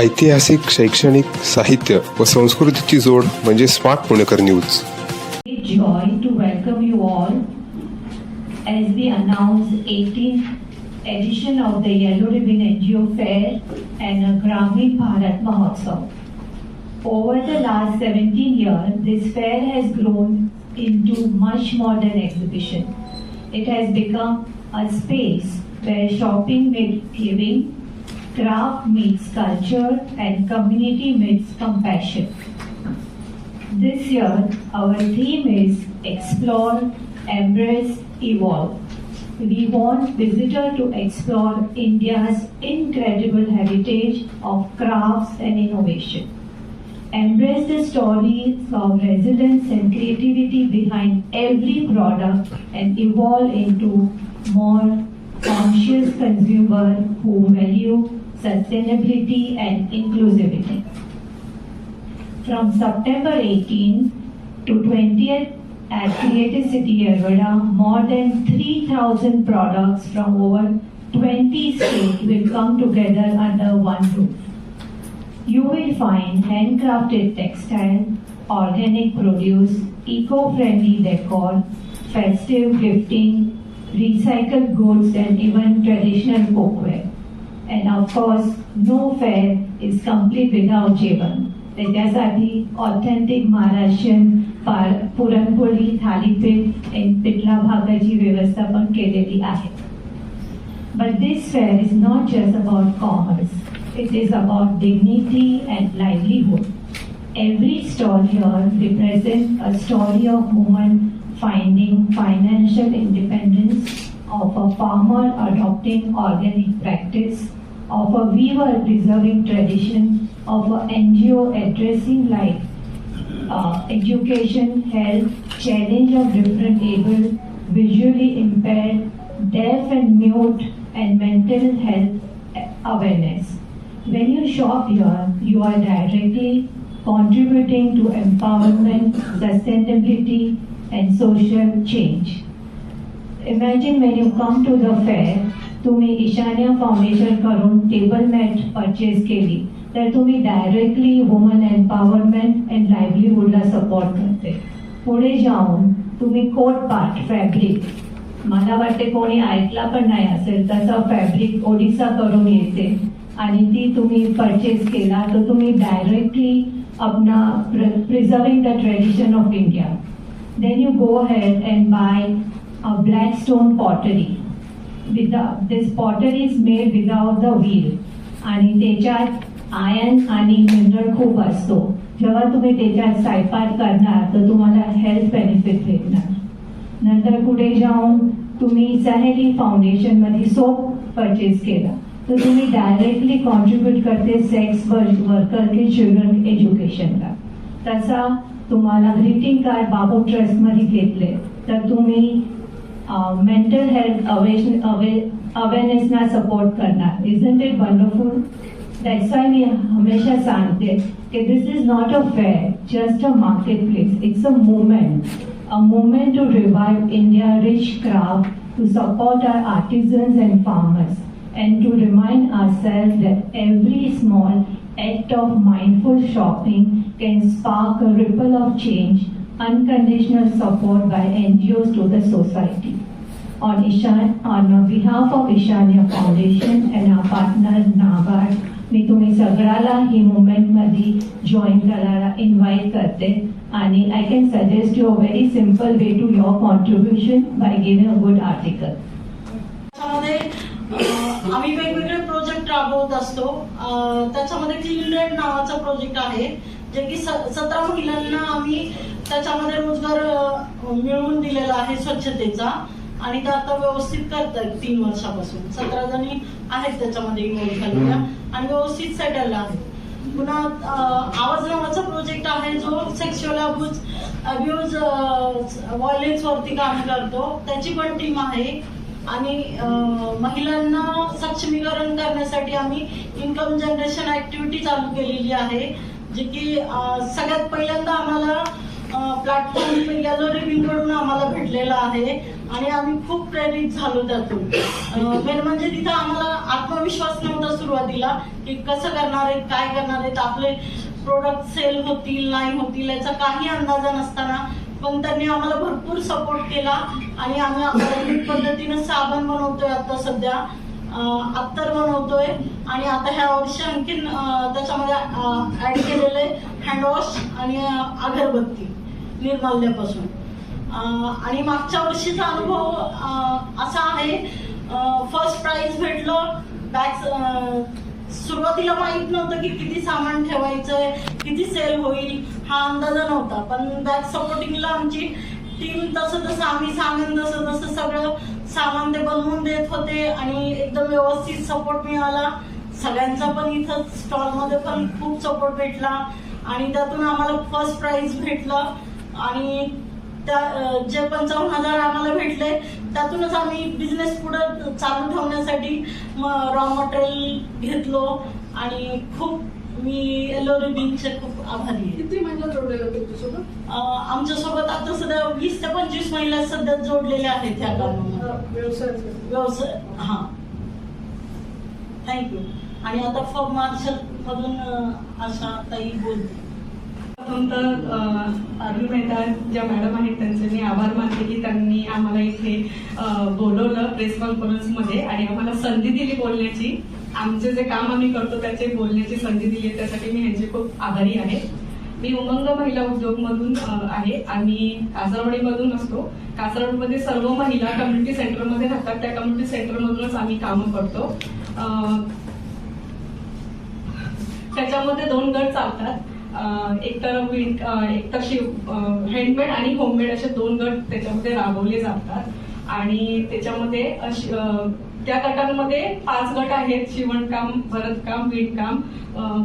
ऐतिहासिक शैक्षणिक साहित्य व संस्कृतीची जोड म्हणजे smart Punekar news great joy to welcome you all as we announce 18th edition of the Yellow Ribbon NGO Fair and a Gramin Bharat Mahotsav. Over the last 17 years, this fair has grown into much more than exhibition. It has become a space where shopping meets giving, craft meets culture, and community meets compassion. This year, our theme is Explore, Embrace, Evolve. We want visitors to explore India's incredible heritage of crafts and innovation. Embrace the stories of resilience and creativity behind every product and evolve into more conscious consumer who value sustainability and inclusivity. From September 18 to 20th at Creative City Yerwada, more than 3,000 products from over 20 states will come together under one roof. You will find handcrafted textile, organic produce, eco-friendly decor, festive gifting, recycled goods and even traditional cookware. And of course, no fair is complete without जेवण त्याच्यासाठी authentic Maharashtrian पार पुरणपोळी थालीपीठ आणि पिठला भागाची व्यवस्था पण केलेली आहे But this fair is not just about commerce, it is about dignity and livelihood. Every stall here represents a story of woman finding financial independence, of a farmer adopting organic practice, of a weaver preserving tradition, of an NGO addressing life, uh, education, health, challenge of different able, visually impaired, deaf and mute, and mental health awareness. When you shop here, you are directly contributing to empowerment, sustainability, and social change. Imagine when you come to the fair, तुम्ही ईशान्य foundation करून table mat purchase केली. तर तुम्ही directly woman empowerment and लाईव्हलीहूडला support करते. पुढे जाऊन तुम्ही कोट पार्ट फॅब्रिक मला वाटते कोणी ऐकला पण नाही असेल तसं फॅब्रिक ओडिसा करून येते. आणि ती तुम्ही परचेस केला तर तुम्ही directly Apna preserving the tradition of India then you go head and buy a black stone pottery without this pottery is made without the wheel. आणि त्याच्यात आयन आणि मिनरल खूप असतो. जेव्हा तुम्ही त्याच्यात सायपार करणार तर तुम्हाला हेल्थ बेनिफिट भेटणार. नंतर कुठे जाऊन तुम्ही सहेली फाउंडेशनमध्ये सोप परचेस केला तर तुम्ही डायरेक्टली कॉन्ट्रीब्युट करते सेक्स वर्कर के चिल्ड्रन एज्युकेशनला तसा तुम्हाला ग्रीटिंग कार्ड बाबू ट्रस्टमध्ये घेतले तर तुम्ही मेंटल हेल्थ अवेअरनेसना सपोर्ट करणार isn't it wonderful that's why मी हमेशा सांगते की this is not a fair just a market place it's a movement a movement to revive India rich craft to support our artisans and farmers and to remind ourselves that every small act of mindful shopping can spark a ripple of change, unconditional support by NGOs to the society. On, Ishan, on behalf of Ishanya Foundation and our partner NABARD, मी तुम्ही सगळ्याला ही मुवमेंटमध्ये join करायला invite करते. आणि I can suggest you a very simple way to your contribution by giving a good article आम्ही वेगवेगळे project राबवत असतो. त्याच्यामध्ये क्लीन नावाचा प्रोजेक्ट आहे जे की स- सतरा महिलांना आम्ही त्याच्यामध्ये रोजगार मिळवून दिलेला आहे स्वच्छतेचा. आणि ते आता व्यवस्थित करतात तीन वर्षापासून. सतरा जणी आहेत त्याच्यामध्ये इन्व्हॉल्व झालेल्या. आणि व्यवस्थित सेटल आहेत पुन्हा आवाज नावाचा प्रोजेक्ट आहे जो सेक्शुअल अब्यूज अब्यूज व्हायलेन्स वरती काम करतो. त्याची पण टीम आहे. आणि महिलांना सक्षमीकरण करण्यासाठी आम्ही इन्कम जनरेशन ऍक्टिव्हिटी चालू केलेली आहे. जे की सगळ्यात पहिल्यांदा आम्हाला प्लॅटफॉर्म येलो रिबिनकडून आम्हाला भेटलेला आहे. आणि आम्ही खूप प्रेरित झालो त्यातून. मेन म्हणजे तिथं आम्हाला आत्मविश्वास नव्हता सुरुवातीला की कसं करणार आहेत काय करणार आहेत आपले प्रोडक्ट सेल होतील नाही होतील याचा काही अंदाजा नसताना पण त्यांनी आम्हाला भरपूर सपोर्ट केला. आणि आम्ही ऑर्गॅनिक पद्धतीनं साबण बनवतोय आता सध्या अत्तर बनवतोय. आणि आता ह्या वर्षी आणखीन त्याच्यामध्ये ऍड केलेले हँडवॉश आणि अगरबत्ती. निर्माल्यापासून आणि मागच्या वर्षीचा अनुभव असा आहे फर्स्ट प्राइज भेटलं. बॅग सुरुवातीला माहीत नव्हतं की किती सामान ठेवायचंय किती सेल होईल हा अंदाज नव्हता. पण बॅग सपोर्टिंगला आमची टीम तसं तसं आम्ही सांगेन तसं तसं सगळं सामान ते बनवून देत होते आणि एकदम व्यवस्थित सपोर्ट मिळाला. सगळ्यांचा पण इथं स्टॉलमध्ये पण खूप सपोर्ट भेटला. आणि त्यातून आम्हाला फर्स्ट प्राइज भेटलं. आणि त्या जे पंचावन्न हजार आम्हाला भेटले त्यातूनच आम्ही बिझनेस पुढे चालू ठेवण्यासाठी रॉ मटेरियल घेतलो आणि खूप मी एलो रिबिनचे खूप आभारी आहे. किती महिला जोडलेल्या अं, आमच्यासोबत आता सध्या वीस ते पंचवीस महिला सध्या जोडलेल्या आहेत ह्या कामामध्ये. व्यवसायाचे व्यवसाय हा. थँक्यू आणि आता फॉर मार्शल मधून आशा ताई बोलते प्रथम तर मेहता ज्या मॅडम आहेत त्यांचे मी आभार मानते की त्यांनी आम्हाला इथे बोलवलं प्रेस कॉन्फरन्समध्ये आणि आम्हाला संधी दिली बोलण्याची. आमचे जे काम आम्ही करतो त्याचे बोलण्याची संधी दिली त्यासाठी मी ह्यांचे खूप आभारी आहे. मी उमंग महिला उद्योगमधून आहे आम्ही कासरवाडीमधून असतो. कासरवाडीमध्ये सर्व महिला कम्युनिटी सेंटरमध्ये राहतात. त्या कम्युनिटी सेंटरमधूनच आम्ही कामं करतो. त्याच्यामध्ये दोन गट चालतात. एकतर एक तर विण एक तर शिव हँडमेड आणि होममेड असे दोन गट त्याच्यामध्ये राबवले जातात. आणि त्याच्यामध्ये त्या गटांमध्ये पाच गट आहेत. शिवणकाम भरतकाम विणकाम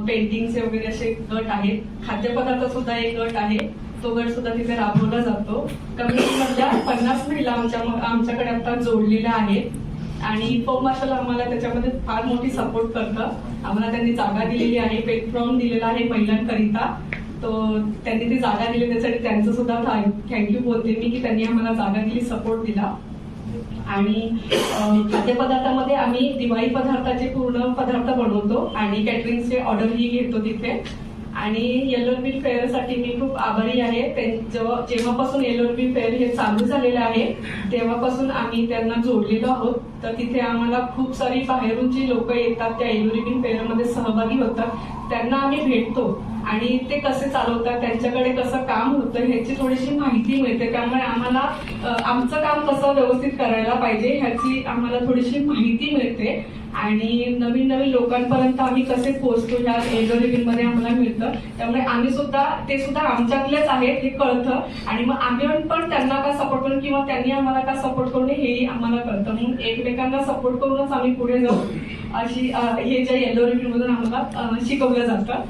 पेंटिंगचे वगैरे असे गट आहेत. खाद्यपदार्थ सुद्धा एक गट आहे. तो गट सुद्धा तिथे राबवला जातो. कम्युनिटीमधल्या पन्नास महिला आमच्या आमच्याकडे आता जोडलेल्या आहेत. आणि पो मार्शल आम्हाला त्याच्यामध्ये फार मोठी सपोर्ट करतं. आम्हाला त्यांनी जागा दिलेली आहे पेट दिलेला आहे महिलांकरिता. तो त्यांनी ती जागा दिली त्यासाठी त्यांचं सुद्धा थँक्यू बोलते मी की त्यांनी आम्हाला जागा दिली सपोर्ट दिला. आणि खाद्यपदार्थामध्ये आम्ही दिवाळी पदार्थाचे पूर्ण पदार्थ बनवतो आणि कॅटरिंगचे ऑर्डरही घेतो तिथे. आणि येलो बिल फेअरसाठी मी खूप आभारी आहे. जेव्हा जेव्हापासून येलो बिल फेअर हे चालू झालेलं आहे तेव्हापासून आम्ही त्यांना जोडलेलो आहोत. तर तिथे आम्हाला खूप सारी बाहेरून जी लोक येतात त्या येलो बिल फेअरमध्ये सहभागी होतात. त्यांना आम्ही भेटतो. आणि ते कसे चालवतात त्यांच्याकडे कसं काम होतं ह्याची थोडीशी माहिती मिळते. त्यामुळे आम्हाला आमचं काम कसं व्यवस्थित करायला पाहिजे ह्याची आम्हाला थोडीशी माहिती मिळते. आणि नवीन नवीन लोकांपर्यंत आम्ही कसे पोहोचतो ह्या एजोरिबिनमध्ये आम्हाला मिळतं. त्यामुळे आम्ही सुद्धा ते सुद्धा आमच्यातलेच आहेत हे कळतं. आणि मग आम्ही पण त्यांना का सपोर्ट करून किंवा त्यांनी आम्हाला का सपोर्ट करून हेही आम्हाला कळतं. म्हणून एकमेकांना सपोर्ट करूनच आम्ही पुढे जाऊ. अशी हे ज्या येलो रिव्ह्यू मधून आम्हाला शिकवलं जातं.